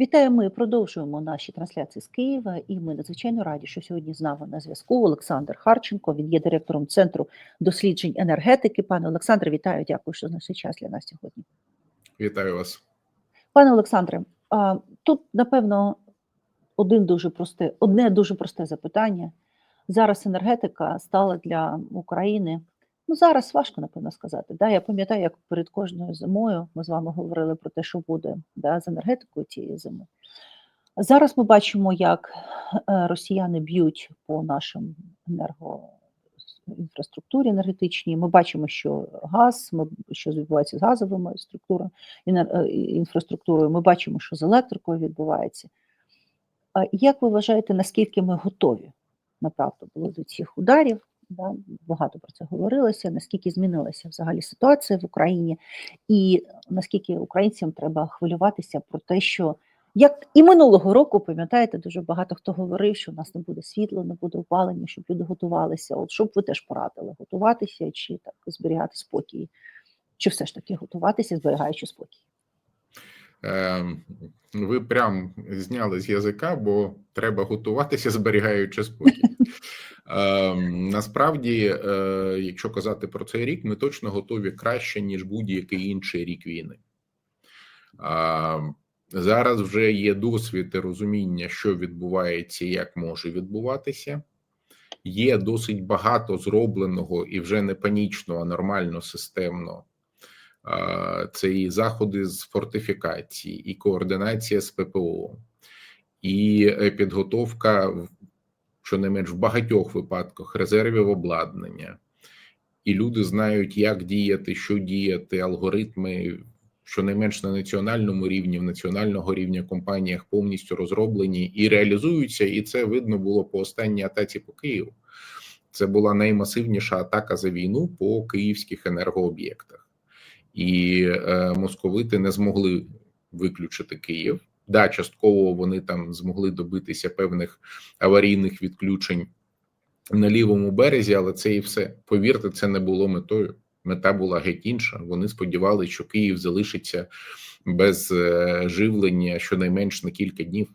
Вітаю, ми продовжуємо наші трансляції з Києва, і ми надзвичайно раді, що сьогодні з нами на зв'язку Олександр Харченко. Він є директором Центру досліджень енергетики. Пане Олександре, вітаю, дякую, що знайшли час для нас сьогодні. Вітаю вас. Пане Олександре, тут напевно один дуже просте, одне дуже просте запитання. Зараз енергетика стала для України. Ну зараз важко напевно сказати. Да? Я пам'ятаю, як перед кожною зимою ми з вами говорили про те, що буде да, з енергетикою цієї зими. Зараз ми бачимо, як е, росіяни б'ють по нашим енергоінфраструктурі енергетичній. Ми бачимо, що газ, ми, що відбувається з газовими структурами е, інфраструктурою. Ми бачимо, що з електрикою відбувається. Як ви вважаєте, наскільки ми готові направду були до цих ударів? Да? Багато про це говорилося, наскільки змінилася взагалі ситуація в Україні, і наскільки українцям треба хвилюватися про те, що як і минулого року, пам'ятаєте, дуже багато хто говорив, що в нас не буде світла, не буде опалення, щоб люди готувалися. От щоб ви теж порадили, готуватися чи так зберігати спокій, чи все ж таки готуватися, зберігаючи спокій. Е, ви прям зняли з язика, бо треба готуватися, зберігаючи спокій. Е, насправді, е, якщо казати про цей рік, ми точно готові краще, ніж будь-який інший рік війни. Е, зараз вже є досвід і розуміння, що відбувається і як може відбуватися. Є досить багато зробленого і вже не панічно, а нормально системно. Е, Це і заходи з фортифікації, і координація з ППО, і е, підготовка щонайменш в багатьох випадках резервів обладнання, і люди знають, як діяти, що діяти, алгоритми, щонайменш на національному рівні, в національного рівня компаніях повністю розроблені і реалізуються. І це видно було по останній атаці по Києву. Це була наймасивніша атака за війну по київських енергооб'єктах, і е, московити не змогли виключити Київ. Да, частково вони там змогли добитися певних аварійних відключень на лівому березі, але це і все. Повірте, це не було метою. Мета була геть інша. Вони сподівалися, що Київ залишиться без е, живлення щонайменш на кілька днів.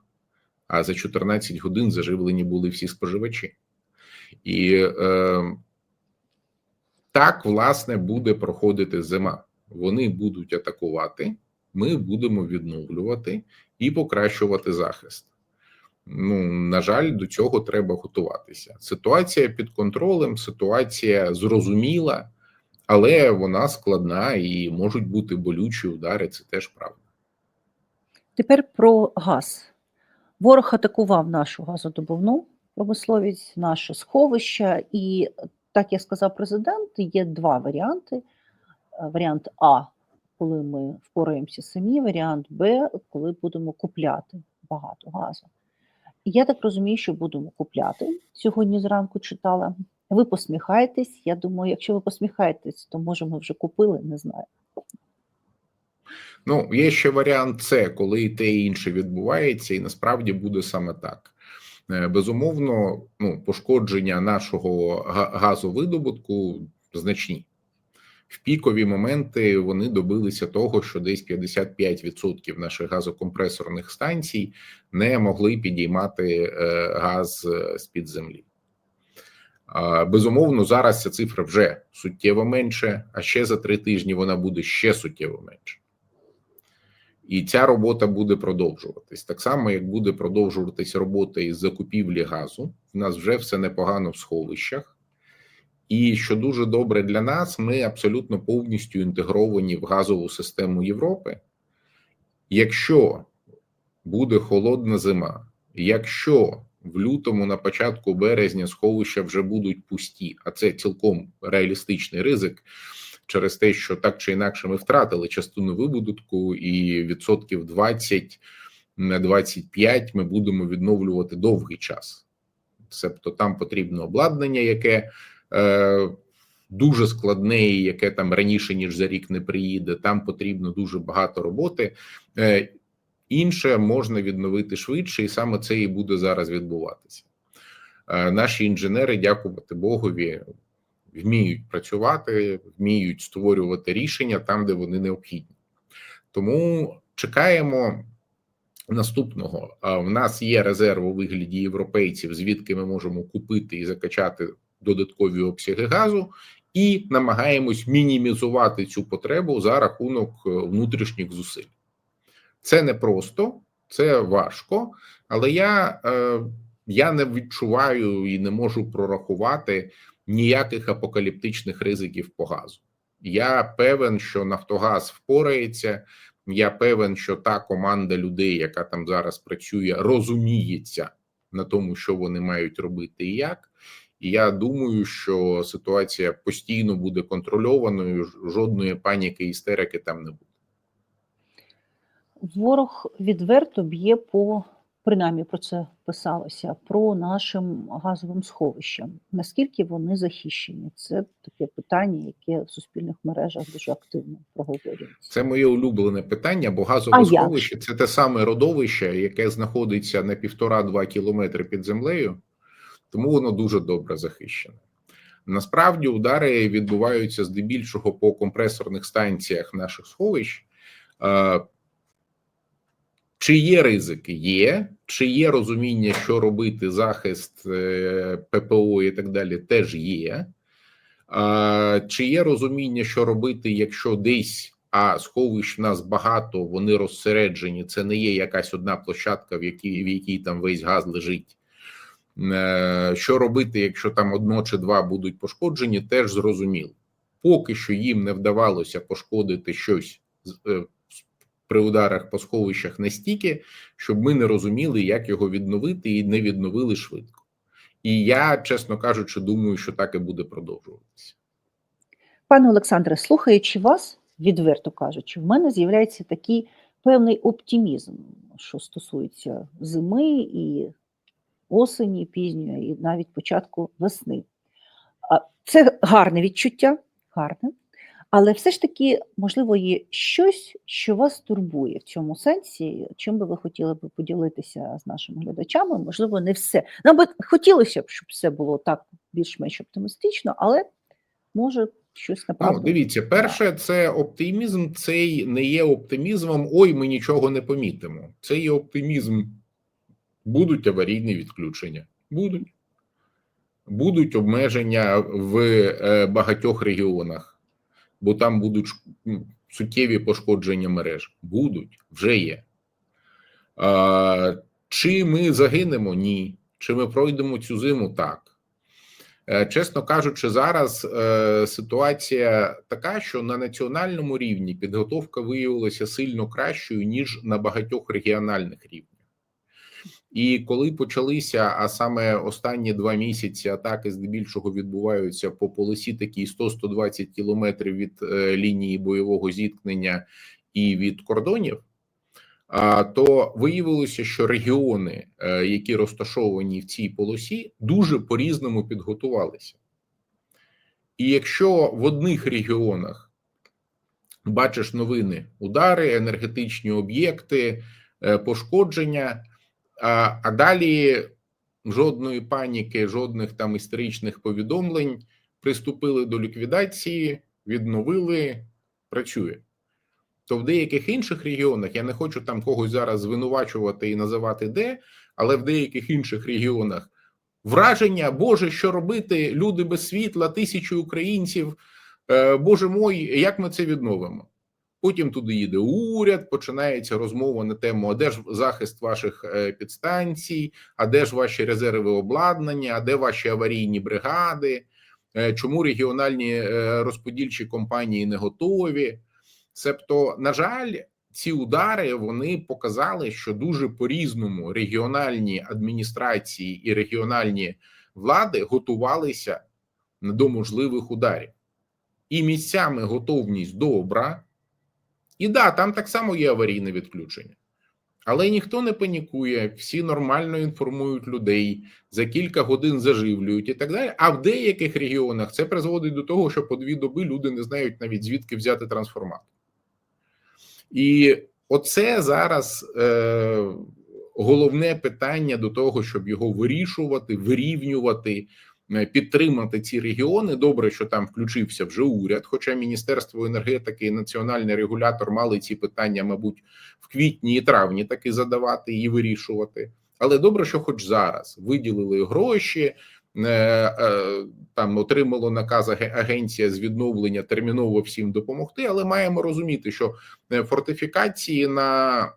А за 14 годин заживлені були всі споживачі. І е, так, власне, буде проходити зима. Вони будуть атакувати, ми будемо відновлювати і покращувати захист. Ну, на жаль, до цього треба готуватися. Ситуація під контролем, ситуація зрозуміла, але вона складна і можуть бути болючі удари. Це теж правда. Тепер про газ. Ворог атакував нашу газодобувну промисловість, наше сховище, і так як сказав президент, є два варіанти: Е, варіант А, коли ми впораємося самі, варіант Б, коли будемо купляти багато газу. Я так розумію, що будемо купляти. Сьогодні зранку читала. Ви посміхаєтесь. Я думаю, якщо ви посміхаєтесь, то може ми вже купили, не знаю. Ну, є ще варіант С, коли і те і інше відбувається, і насправді буде саме так. Е, Безумовно, ну, пошкодження нашого га- газовидобутку значні. В пікові моменти вони добилися того, що десь 55% наших газокомпресорних станцій не могли підіймати е, газ е, з-під землі. Безумовно, зараз ця цифра вже суттєво менше, а ще за три тижні вона буде ще суттєво менше. І ця робота буде продовжуватись так само, як буде продовжуватись робота із закупівлі газу. У нас вже все непогано в сховищах, і що дуже добре для нас, ми абсолютно повністю інтегровані в газову систему Європи. Якщо буде холодна зима, якщо в лютому, на початку березня, сховища вже будуть пусті, а це цілком реалістичний ризик через те, що так чи інакше ми втратили частину вибудутку, і відсотків 20 на 25 ми будемо відновлювати довгий час. Себто там потрібно обладнання, яке е, дуже складне, і яке там раніше ніж за рік не приїде. Там потрібно дуже багато роботи. Е, інше можна відновити швидше, і саме це і буде зараз відбуватися. Е, наші інженери, дякувати Богові, вміють працювати, вміють створювати рішення там, де вони необхідні. Тому чекаємо наступного: в нас є резерв у вигляді європейців, звідки ми можемо купити і закачати додаткові обсяги газу, і намагаємось мінімізувати цю потребу за рахунок е, внутрішніх зусиль. Це не просто, це важко, але я, е, я не відчуваю і не можу прорахувати ніяких апокаліптичних ризиків по газу. Я певен, що Нафтогаз впорається. Я певен, що та команда людей, яка там зараз працює, розуміється на тому, що вони мають робити і як. І я думаю, що ситуація постійно буде контрольованою. жодної паніки істерики там не буде. Ворог відверто б'є по принаймні про це писалося про нашим газовим сховищам. Наскільки вони захищені? Це таке питання, яке в суспільних мережах дуже активно проговорюється. Це моє улюблене питання, бо газове А як сховище це те саме родовище, яке знаходиться на півтора-два кілометри під землею, тому воно дуже добре захищене. Насправді удари відбуваються здебільшого по компресорних станціях наших сховищ. Е, Чи є ризики? Є. Чи є розуміння, що робити, захист е, ППО і так далі, теж є. Чи є розуміння, що робити, якщо десь а сховищ в нас багато, вони розсереджені. Це не є якась одна площадка, в якій в якій там весь газ лежить. Е, Що робити, якщо там одно чи два будуть пошкоджені, теж зрозуміло. Поки що їм не вдавалося пошкодити щось е, при ударах по сховищах настільки, щоб ми не розуміли, як його відновити, і не відновили швидко. І я, чесно кажучи, думаю, що так і буде продовжуватися. Пане Олександре, слухаючи вас, відверто кажучи, в мене з'являється такий певний оптимізм, що стосується зими і осені пізньої, і навіть початку весни. Це гарне відчуття, гарне, але все ж таки, можливо, є щось, що вас турбує в цьому сенсі, чим би ви хотіли би поділитися з нашими глядачами. Можливо, не все. Нам би хотілося б, щоб все було так більш-менш оптимістично, але може щось направду. Ну, дивіться, перше, це оптимізм. Цей не є оптимізмом. Ой, ми нічого не помітимо. Це є оптимізм. Будуть аварійні відключення. Будуть. Будуть обмеження в е, багатьох регіонах, бо там будуть суттєві пошкодження мереж. Будуть, вже є. А, чи ми загинемо? Ні. Чи ми пройдемо цю зиму? Так. Е, Чесно кажучи, зараз е, ситуація така, що на національному рівні підготовка виявилася сильно кращою ніж на багатьох регіональних рівнях. І коли почалися, а саме останні два місяці атаки здебільшого відбуваються по полосі такій 100-120 кілометрів від е, лінії бойового зіткнення і від кордонів. То виявилося, що регіони, е, які розташовані в цій полосі, дуже по-різному підготувалися. І якщо в одних регіонах бачиш новини, удари, енергетичні об'єкти, е, пошкодження, а, а далі жодної паніки, жодних там історичних повідомлень, приступили до ліквідації, відновили, працює то в деяких інших регіонах я не хочу там когось зараз звинувачувати і називати де, але в деяких інших регіонах враження, Боже, що робити? Люди без світла, тисячі українців. Е, Боже мой, як ми це відновимо? Потім туди їде уряд, починається розмова на тему: а де ж захист ваших е, підстанцій, а де ж ваші резерви обладнання, а де ваші аварійні бригади, Е, чому регіональні е, розподільчі компанії не готові? Себто, на жаль, ці удари вони показали, що дуже по-різному регіональні адміністрації і регіональні влади готувалися до можливих ударів, і місцями готовність добра. І да, там так само є аварійне відключення. Але ніхто не панікує, всі нормально інформують людей, за кілька годин заживлюють і так далі. А в деяких регіонах це призводить до того, що по дві доби люди не знають навіть звідки взяти трансформатор. І оце зараз е, головне питання до того, щоб його вирішувати, вирівнювати, підтримати ці регіони. Добре, що там включився вже уряд. Хоча Міністерство енергетики і національний регулятор мали ці питання, мабуть, в квітні і травні таки задавати і вирішувати. Але добре, що хоч зараз виділили гроші. е, е, Там отримало наказ агенція з відновлення терміново всім допомогти, але маємо розуміти, що е, фортифікації на е,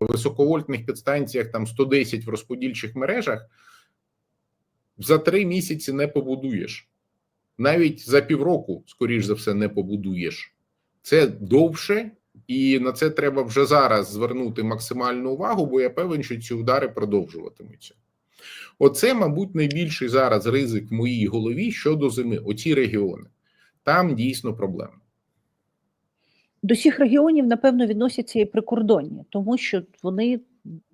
високовольтних підстанціях там 110 в розподільчих мережах за три місяці не побудуєш. Навіть за півроку, скоріш за все, не побудуєш. Це довше, і на це треба вже зараз звернути максимальну увагу, бо я певен, що ці удари продовжуватимуться. Оце, мабуть, найбільший зараз ризик в моїй голові щодо зими. Оці регіони. Там дійсно проблема. До всіх регіонів, напевно, відносяться і прикордонні, тому що вони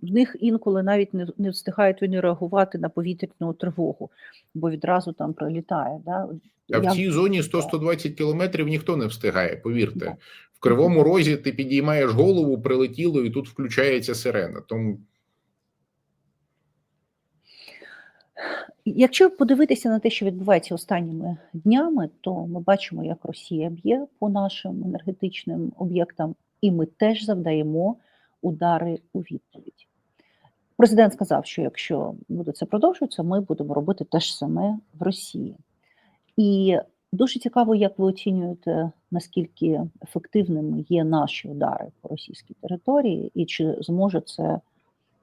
в них інколи навіть не, не встигають вони реагувати на повітряну тривогу, бо відразу там прилітає. Да? А в цій зоні 100-120 кілометрів ніхто не встигає, повірте. Да. В кривому розі ти підіймаєш голову, прилетіло, і тут включається сирена. Тому Якщо подивитися на те, що відбувається останніми днями, то ми бачимо, як Росія б'є по нашим енергетичним об'єктам, і ми теж завдаємо удари у відповідь. Президент сказав, що якщо буде це продовжуватися, ми будемо робити те ж саме в Росії. І дуже цікаво, як ви оцінюєте, наскільки ефективними є наші удари по російській території, і чи зможе це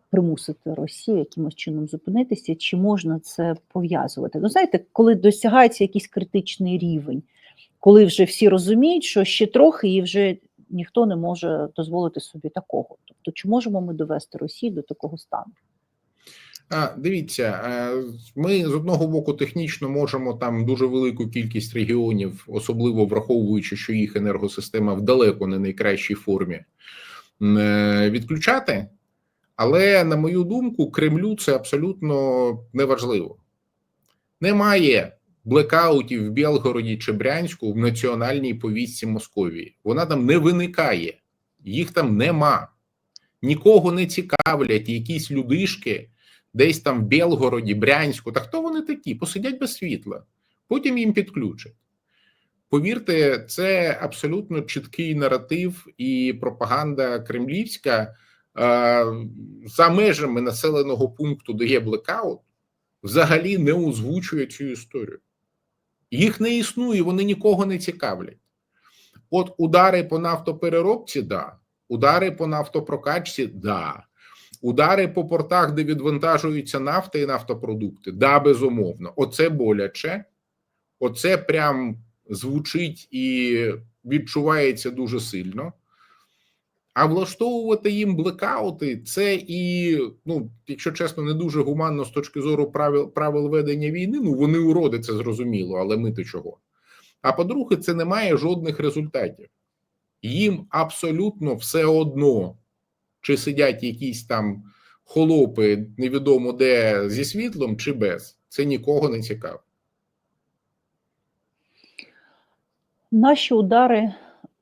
примусити Росію якимось чином зупинитися, чи можна це пов'язувати? Ну, знаєте, коли досягається якийсь критичний рівень, коли вже всі розуміють, що ще трохи і вже ніхто не може дозволити собі такого. Тобто, чи можемо ми довести Росію до такого стану? А, дивіться, ми з одного боку технічно можемо там дуже велику кількість регіонів, особливо враховуючи, що їх енергосистема в далеко не найкращій формі, е, відключати. Але на мою думку, Кремлю це абсолютно неважливо. Немає блекаутів в Білгороді чи Брянську в національній повістці Московії. Вона там не виникає, їх там нема. Нікого не цікавлять якісь людишки десь там в Білгороді, Брянську. Та хто вони такі? Посидять без світла, потім їм підключать. Повірте, це абсолютно чіткий наратив і пропаганда кремлівська. Е, За межами населеного пункту, де є блекаут, взагалі не озвучує цю історію. Їх не існує, вони нікого не цікавлять. От удари по нафтопереробці, да, удари по нафтопрокачці, да. Удари по портах, де відвантажуються нафта і нафтопродукти, да, безумовно. Оце боляче, оце прям звучить і відчувається дуже сильно. А влаштовувати їм блекаути це і, ну, якщо чесно, не дуже гуманно з точки зору правил правил ведення війни. Ну вони уроди, це зрозуміло, але ми то чого. А по-друге, це не має жодних результатів. Їм абсолютно все одно, чи сидять якісь там холопи, невідомо де зі світлом, чи без. Це нікого не цікаво. Наші удари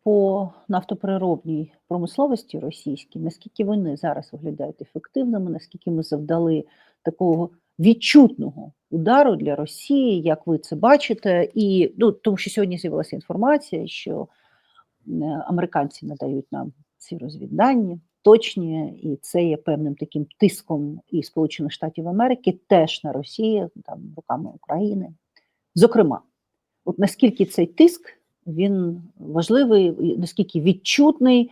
по нафтопереробній промисловості російській, наскільки вони зараз виглядають ефективними, наскільки ми завдали такого відчутного удару для Росії, як ви це бачите, і ну тому, що сьогодні з'явилася інформація, що е, американці надають нам ці розвіддані точні, і це є певним таким тиском і Сполучених Штатів Америки теж на Росію, там руками України. Зокрема, от наскільки цей тиск він важливий, наскільки відчутний.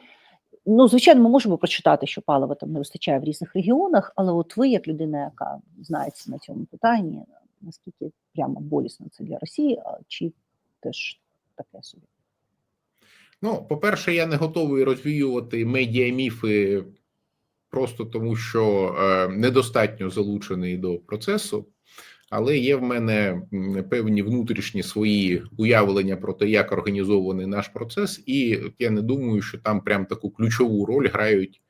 Ну, звичайно, ми можемо прочитати, що палива там не вистачає в різних регіонах, але от ви, як людина, яка знається на цьому питанні, наскільки прямо болісно це для Росії, чи теж таке собі? Ну, по-перше, я не готовий розвіювати медіаміфи просто тому, що е, недостатньо залучений до процесу, але є в мене певні внутрішні свої уявлення про те, як організований наш процес, і я не думаю, що там прям таку ключову роль грають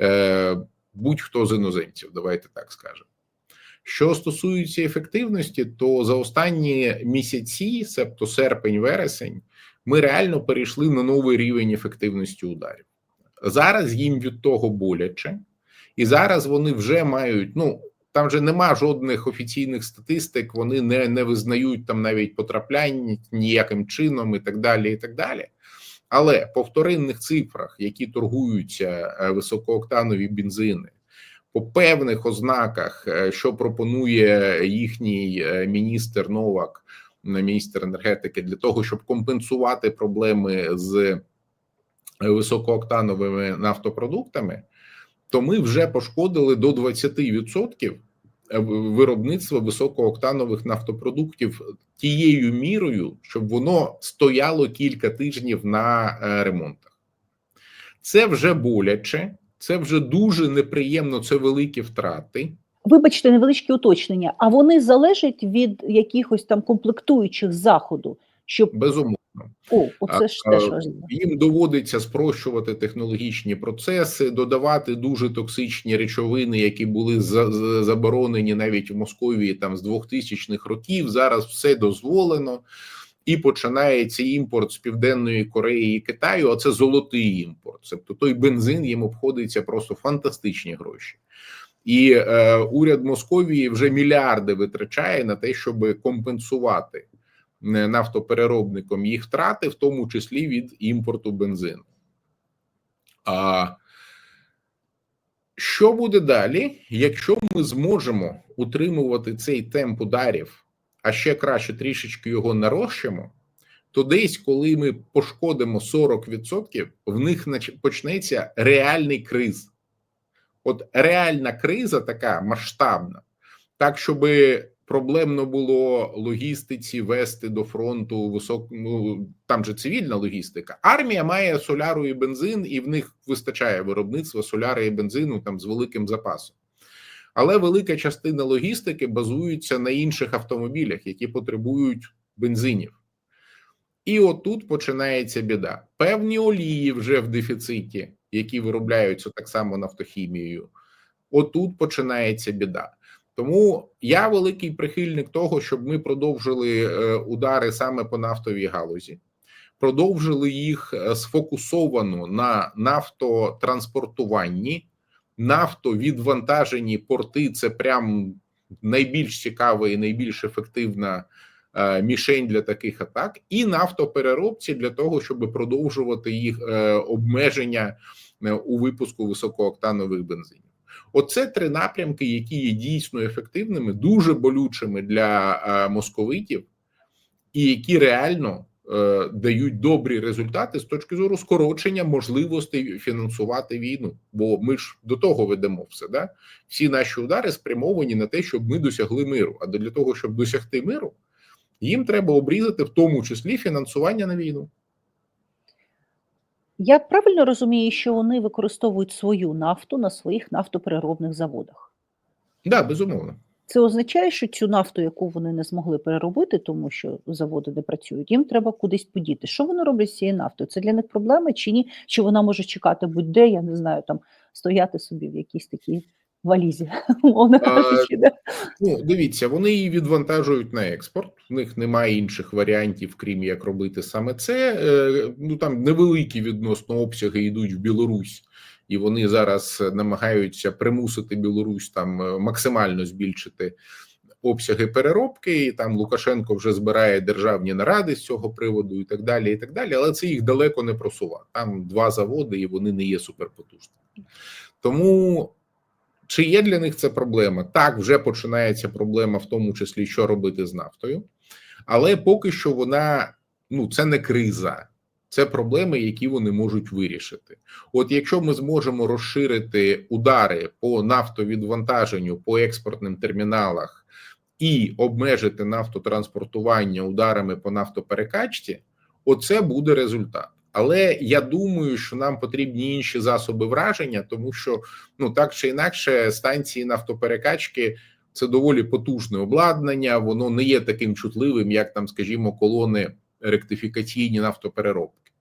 е, будь-хто з іноземців. Давайте так скажемо. Що стосується ефективності, то за останні місяці, себто серпень-вересень, ми реально перейшли на новий рівень ефективності ударів. Зараз їм від того боляче, і зараз вони вже мають. Ну там же нема жодних офіційних статистик, вони не, не визнають там навіть потраплянь ніяким чином і так далі. і так далі. Але по вторинних цифрах, які торгуються е, високооктанові бензини, по певних ознаках, е, що пропонує їхній е, міністр Новак, міністр енергетики, для того, щоб компенсувати проблеми з високооктановими нафтопродуктами, то ми вже пошкодили до 20% е, в- виробництва високооктанових нафтопродуктів тією мірою, щоб воно стояло кілька тижнів на е, ремонтах. Це вже боляче, це вже дуже неприємно, це великі втрати. Вибачте, невеличке уточнення. А вони залежать від якихось там комплектуючих заходу, щоб Безумовно, о, оце ж теж важливо. їм доводиться спрощувати технологічні процеси, додавати дуже токсичні речовини, які були за- за- заборонені навіть в Московії там з 2000-х років. Зараз все дозволено. І починається імпорт з південної Кореї і Китаю. А це золотий імпорт. Тобто той бензин їм обходиться просто фантастичні гроші. І е, уряд Московії вже мільярди витрачає на те, щоб компенсувати нафтопереробникам їх втрати, в тому числі від імпорту бензину. А що буде далі, якщо ми зможемо утримувати цей темп ударів, а ще краще трішечки його нарощимо, то десь, коли ми пошкодимо 40%, в них почнеться реальний криз. От реальна криза така масштабна, так щоб проблемно було логістиці вести до фронту висок, ну там же цивільна логістика. Армія має соляру і бензин, і в них вистачає виробництва соляри і бензину там з великим запасом. Але велика частина логістики базується на інших автомобілях, які потребують бензинів. І отут починається біда. Певні олії вже в дефіциті, які виробляються так само нафтохімією. Отут починається біда. Тому я великий прихильник того, щоб ми продовжили е, удари саме по нафтовій галузі, продовжили їх е, сфокусовано на нафтотранспортуванні, нафтовідвантажені порти це прям найбільш цікава і найбільш ефективна е, мішень для таких атак, і нафтопереробці для того, щоб продовжувати їх обмеження у випуску високооктанових бензинів. Оце три напрямки, які є дійсно ефективними, дуже болючими для е, московитів, і які реально е, дають добрі результати з точки зору скорочення можливостей фінансувати війну. Бо ми ж до того ведемо все. Да? Всі наші удари спрямовані на те, щоб ми досягли миру. А для того, щоб досягти миру, їм треба обрізати в тому числі фінансування на війну. Я правильно розумію, що вони використовують свою нафту на своїх нафтопереробних заводах. Да, безумовно. Це означає, що цю нафту, яку вони не змогли переробити, тому що заводи не працюють, їм треба кудись подіти. Що вони роблять з цією нафтою? Це для них проблема чи ні? Чи вона може чекати будь-де, я не знаю, там стояти собі в якійсь такій валізі, умовно кажучи. Ну, дивіться, вони її відвантажують на експорт. В них немає інших варіантів, крім як робити саме це. Е, Ну там невеликі відносно обсяги йдуть в Білорусь, і вони зараз намагаються примусити Білорусь там е, максимально збільшити обсяги переробки. І там Лукашенко вже збирає державні наради з цього приводу, і так далі. І так далі. Але це їх далеко не просуває. Там два заводи, і вони не є суперпотужними. Тому. Чи є для них це проблема? Так, вже починається проблема, в тому числі, що робити з нафтою, але поки що вона ну це не криза, це проблеми, які вони можуть вирішити. От якщо ми зможемо розширити удари по нафтовідвантаженню по експортним терміналах і обмежити нафтотранспортування ударами по нафтоперекачці, оце буде результат. Але я думаю, що нам потрібні інші засоби враження, тому що ну так чи інакше станції нафтоперекачки це доволі потужне обладнання, воно не є таким чутливим, як там, скажімо, колони ректифікаційні нафтопереробки.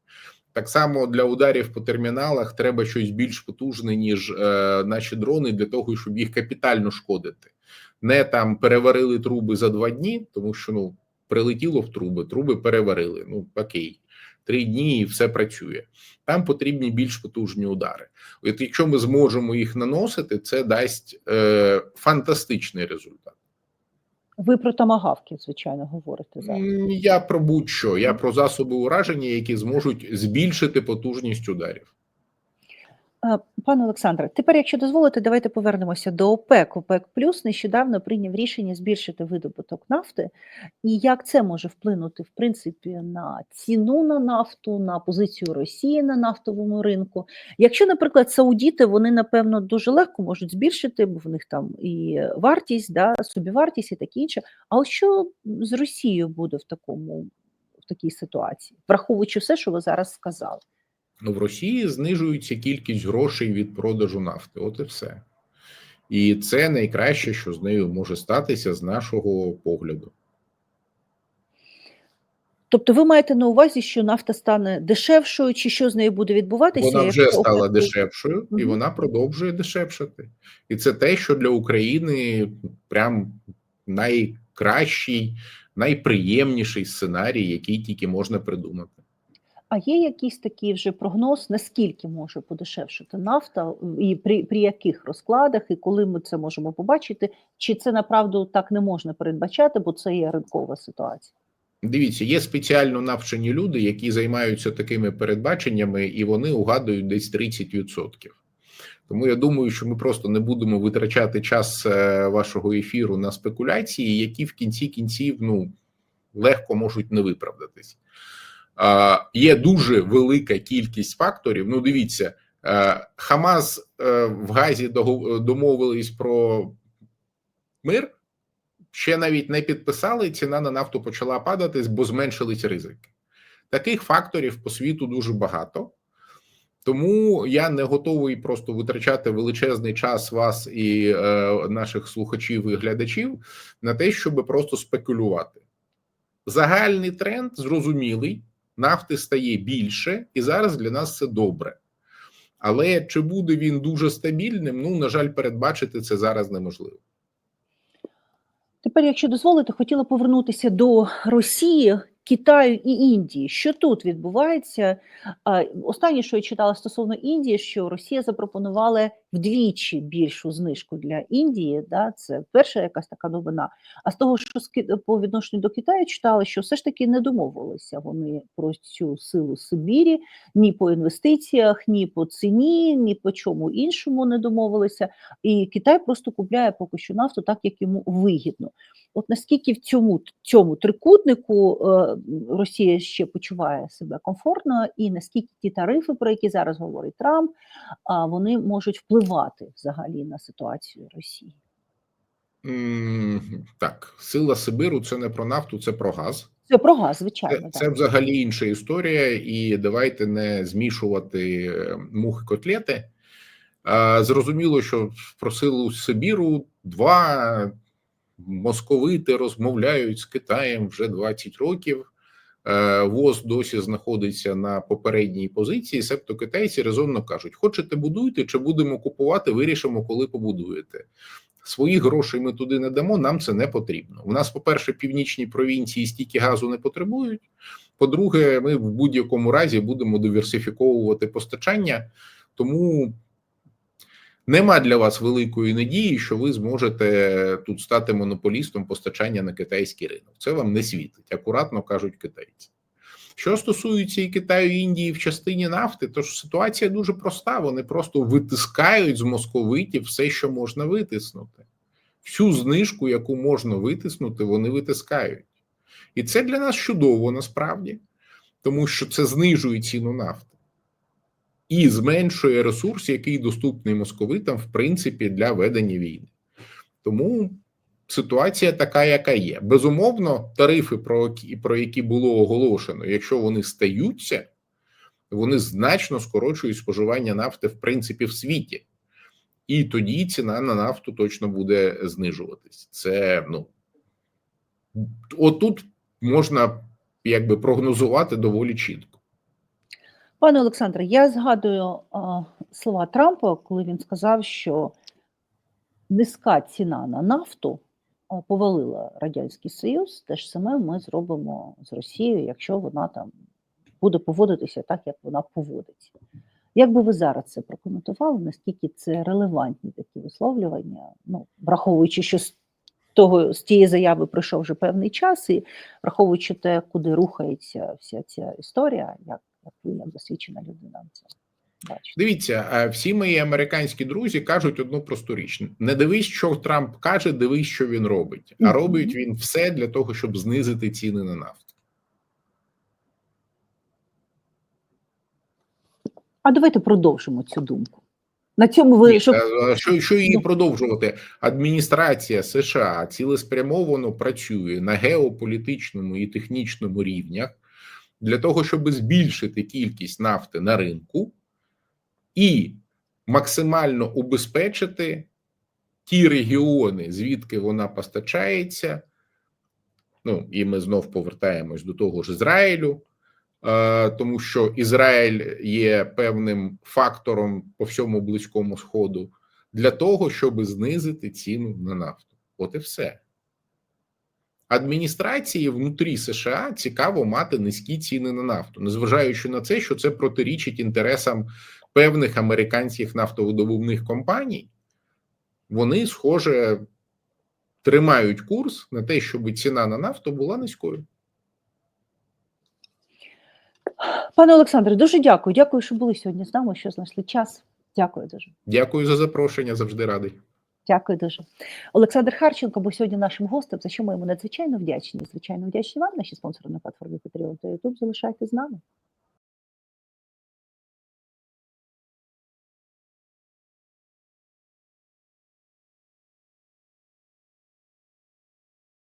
Так само для ударів по терміналах треба щось більш потужне, ніж е, наші дрони, для того, щоб їх капітально шкодити. Не там переварили труби за два дні, тому що ну прилетіло в труби, труби переварили. Ну окей. три дні і все працює. Там потрібні більш потужні удари. От якщо ми зможемо їх наносити, це дасть е, фантастичний результат. Ви про томагавки, звичайно, говорите зараз. Я про будь-що, я про засоби ураження, які зможуть збільшити потужність ударів. Пане Олександре, тепер, якщо дозволите, давайте повернемося до ОПЕК. ОПЕК Плюс нещодавно прийняв рішення збільшити видобуток нафти. І як це може вплинути, в принципі, на ціну на нафту, на позицію Росії на нафтовому ринку? Якщо, наприклад, саудіти, вони, напевно, дуже легко можуть збільшити, бо в них там і вартість, да, собівартість і таке інше. А що з Росією буде в такому в такій ситуації, враховуючи все, що ви зараз сказали? Ну, в Росії знижується кількість грошей від продажу нафти. От і все. І це найкраще, що з нею може статися з нашого погляду. Тобто ви маєте на увазі, що нафта стане дешевшою, чи що з нею буде відбуватися? Вона вже якщо стала дешевшою, і Мгм. вона продовжує дешевшати. І це те, що для України прям найкращий, найприємніший сценарій, який тільки можна придумати. А є якийсь такий вже прогноз, наскільки може подешевшити нафта, і при, при яких розкладах, і коли ми це можемо побачити? Чи це направду так не можна передбачати, бо це є ринкова ситуація? Дивіться, є спеціально навчені люди, які займаються такими передбаченнями, і вони угадують десь 30%. Тому я думаю, що ми просто не будемо витрачати час е, вашого ефіру на спекуляції, які в кінці кінців ну легко можуть не виправдатись. Є дуже велика кількість факторів. Ну, дивіться, е, Хамас е, в Газі домовились про мир. Ще навіть не підписали, ціна на нафту почала падати, бо зменшились ризики. Таких факторів по світу дуже багато. Тому я не готовий просто витрачати величезний час вас і е, наших слухачів і глядачів на те, щоб просто спекулювати. Загальний тренд зрозумілий, нафти стає більше, і зараз для нас це добре. Але чи буде він дуже стабільним? Ну, на жаль, передбачити це зараз неможливо. Тепер, якщо дозволите, хотіла повернутися до Росії, Китаю і Індії. Що тут відбувається? Останнє, що я читала стосовно Індії, що Росія запропонувала вдвічі більшу знижку для Індії. Да, це перша якась така новина. А з того, що по відношенню до Китаю читала, що все ж таки не домовилися вони про цю силу Сибірі, ні по інвестиціях, ні по ціні, ні по чому іншому не домовилися. І Китай просто купляє поки що нафту так, як йому вигідно. От наскільки в цьому цьому трикутнику е, Росія ще почуває себе комфортно, і наскільки ті тарифи, про які зараз говорить Трамп, вони можуть впливати взагалі на ситуацію Росії? Так, сила Сибиру це не про нафту, це про газ. Це про газ, звичайно. це так. взагалі інша історія, і давайте не змішувати е, мухи котлети. Зрозуміло, що про силу Сибіру два московити розмовляють з Китаєм вже 20 років. Е, ВОЗ досі знаходиться на попередній позиції. Себто китайці резонно кажуть: хочете будуйте, чи будемо купувати, вирішимо, коли побудуєте. Своїх грошей ми туди не дамо, нам це не потрібно. У нас, по-перше, північні провінції стільки газу не потребують. По-друге, ми в будь-якому разі будемо диверсифіковувати постачання, тому нема для вас великої надії, що ви зможете тут стати монополістом постачання на китайський ринок. Це вам не світить, акуратно кажуть китайці. Що стосується і Китаю і Індії в частині нафти, то ж ситуація дуже проста. Вони просто витискають з московитів все, що можна витиснути. Всю знижку, яку можна витиснути, вони витискають. І це для нас чудово насправді, тому що це знижує ціну нафти і зменшує ресурс, який доступний московитам, в принципі, для ведення війни. Тому ситуація така, яка є. Безумовно, тарифи, про які, про які було оголошено, якщо вони стаються, вони значно скорочують споживання нафти, в принципі, в світі. І тоді ціна на нафту точно буде знижуватись. Це ну отут можна якби прогнозувати доволі чітко. Пане Олександре, я згадую а, слова Трампа, коли він сказав, що низька ціна на нафту повалила Радянський Союз. Те ж саме ми зробимо з Росією, якщо вона там буде поводитися так, як вона поводиться. Як би ви зараз це прокоментували, наскільки це релевантні такі висловлювання, ну, враховуючи, що з того з тієї заяви пройшов вже певний час, і враховуючи те, куди рухається вся ця історія, як, досвідчена людина бачите? Дивіться, е, всі мої американські друзі кажуть одну просту річ: не дивись, що Трамп каже, дивись, що він робить. А робить він все для того, щоб знизити ціни на нафту. А давайте продовжимо цю думку. На цьому ви щоб е, Що, що її Ну. продовжувати? Адміністрація США цілеспрямовано працює на геополітичному і технічному рівнях для того, щоб збільшити кількість нафти на ринку і максимально убезпечити ті регіони, звідки вона постачається. Ну і ми знов повертаємось до того ж Ізраїлю, е, тому що Ізраїль є певним фактором по всьому близькому сходу для того, щоб знизити ціну на нафту. От і все. Адміністрації внутрі США цікаво мати низькі ціни на нафту, незважаючи на це, що це протирічить інтересам певних американських нафтовидобувних компаній. Вони, схоже, тримають курс на те, щоб ціна на нафту була низькою. пане Олександре, дуже дякую. Дякую, що були сьогодні з нами, що знайшли час. Дякую дуже. Дякую за запрошення. Завжди радий. Дякую дуже. Олександр Харченко був сьогодні нашим гостем, за що ми йому надзвичайно вдячні. Звичайно, вдячні вам, наші спонсори на платформі Patreon та YouTube. Залишайтесь з нами.